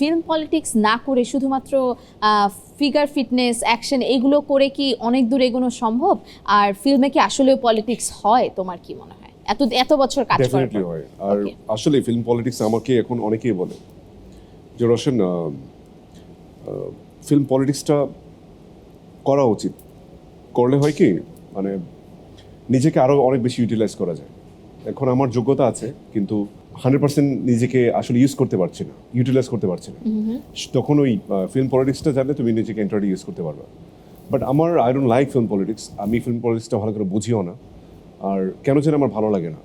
Film politics না করে শুধুমাত্র ফিগার ফিটনেস অ্যাকশন এগুলো করে কি অনেক দূর এগোনো সম্ভব? আর ফিল্মে কি আসলেও পলিটিক্স হয় তোমার কি মনে হয়? এত এত বছর কাজ ডেফিনেটলি হয়। আর আসলে ফিল্ম পলিটিক্স আমাকে এখন অনেকেই বলে যে রোশন ফিল্ম পলিটিক্সটা করা উচিত। করলে হয় কি মানে নিজেকে আরও অনেক বেশি ইউটিলাইজ করা যায়। এখন আমার যোগ্যতা আছে কিন্তু হান্ড্রেড পার্সেন্ট নিজেকে আসলে ইউজ করতে পারছি না ইউটিলাইজ করতে পারছি না। তখন ওই ফিল্ম পলিটিক্সটা জানলে তুমি নিজেকে এন্টারলি ইউজ করতে পারবে। বাট আমার I don't like film politics আমি ফিল্ম পলিটিক্সটা ভালো করে বুঝিও না। আর কেন যেন আমার ভালো লাগে না।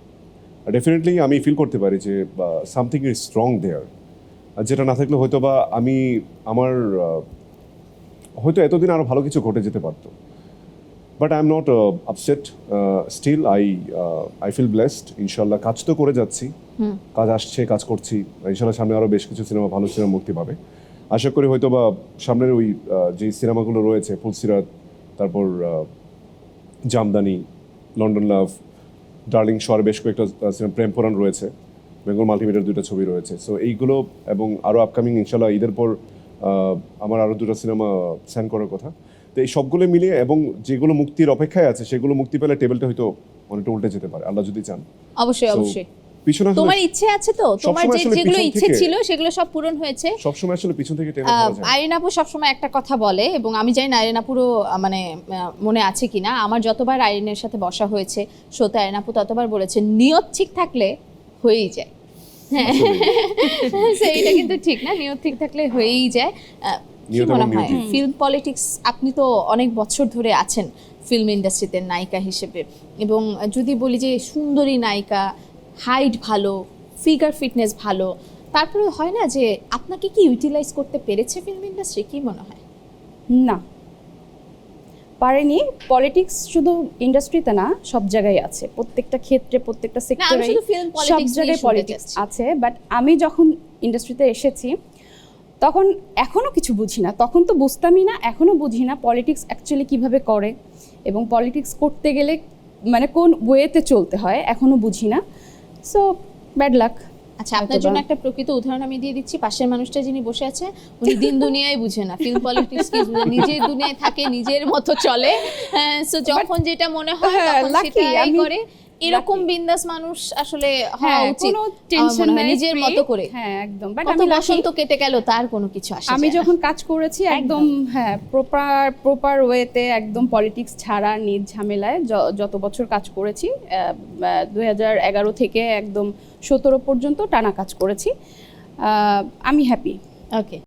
ডেফিনেটলি আমি ফিল করতে পারি যে সামথিং ইজ স্ট্রং দেয়ার যেটা না থাকলে হয়তো বা আমি আমার হয়তো এতদিন আরও ভালো কিছু ঘটে যেতে পারতো। But I am not upset still I I feel blessed ইনশাল্লাহ কাজ তো করে যাচ্ছি। কাজ আসছে কাজ করছি। ইনশাল্লাহ সামনে আরও বেশ কিছু সিনেমা ভালো সিনেমা মুক্তি পাবে। আশা করি হয়তো বা সামনের ওই যে সিনেমাগুলো রয়েছে ফুলসিরাত তারপর জামদানি লন্ডন লাভ ডার্লিং শহরে বেশ কয়েকটা সিনেমা প্রেম পুরাণ রয়েছে। বেঙ্গল মাল্টিমিডিয়ার দুটো ছবি রয়েছে। সো এইগুলো এবং আরও আপকামিং ইনশাল্লাহ ঈদের পর আমার আরও দুটো সিনেমা স্যান করার কথা। তো এই সবগুলো মিলিয়ে এবং যেগুলো মুক্তির অপেক্ষায় আছে সেগুলো মুক্তি পেলে টেবিলটা হয়তো অনেকটা উল্টে যেতে পারে। আল্লাহ যদি চান। অবশ্যই অবশ্যই। পিছনে তোমার ইচ্ছে আছে তো? তোমার যে যেগুলো ইচ্ছে ছিল সেগুলো সব পূরণ হয়েছে। সবসময় আসলে পিছন থেকে টেনে আইরিন আপু সবসময় একটা কথা বলে এবং আমি জানি না আইরিন আপুরও মানে মনে আছে কিনা। আমার যতবার আইরিনের সাথে বসা হয়েছে শোতে আইরিন আপু ততবার বলেছে নিয়ত ঠিক থাকলে হয়েই যায়। হ্যাঁ এটা কিন্তু ঠিক না নিয়ত ঠিক থাকলে হয়েই যায়। কি মনে হয়? ফিল্ম পলিটিক্স আপনি তো অনেক বছর ধরে আছেন ফিল্ম ইন্ডাস্ট্রিতে নায়িকা হিসেবে। এবং যদি বলি যে সুন্দরী নায়িকা হাইট ভালো ফিগার ফিটনেস ভালো তারপরে হয় না যে আপনাকে কি ইউটিলাইজ করতে পেরেছে ফিল্ম ইন্ডাস্ট্রি কি মনে হয়? না। পারেনি। পলিটিক্স শুধু ইন্ডাস্ট্রিতে না সব জায়গায় আছে। প্রত্যেকটা ক্ষেত্রে প্রত্যেকটা সেক্টরে সব জায়গায় পলিটিক্স আছে। বাট আমি যখন ইন্ডাস্ট্রিতে এসেছি তখন এখনও কিছু বুঝি না। তখন তো বুঝতামই না এখনও বুঝি না পলিটিক্স অ্যাকচুয়ালি কীভাবে করে এবং পলিটিক্স করতে গেলে মানে কোন ওয়েতে চলতে হয় এখনও বুঝি না। সো ব্যাড লাক আচ্ছা আপনার জন্য একটা প্রকৃত উদাহরণ আমি দিয়ে দিচ্ছি। পাশের মানুষটা যিনি বসে আছে উনি দিন দুনিয়ায় বুঝে না। ফিল্ম পলিটিক্স কি নিজের দুনিয়ায় থাকে নিজের মতো চলে। সো যখন যেটা মনে হয় হ্যাঁ, তখন সেটাই করে। এরকম বিন্দাস মানুষ আসলে হওয়া হ্যাঁ উচিত কোনো টেনশন নিজের মতো করে। হ্যাঁ একদম। বাট আমি বসন্ত কেটে গেল তার কোনো কিছু আসে আমি যখন কাজ করেছি একদম। হ্যাঁ প্রপার প্রপার ওয়েতে একদম পলিটিক্স ছাড়া নিজ ঝামেলায় যত বছর কাজ করেছি দুই হাজার এগারো থেকে একদম সতেরো পর্যন্ত টানা কাজ করেছি। আমি হ্যাপি ওকে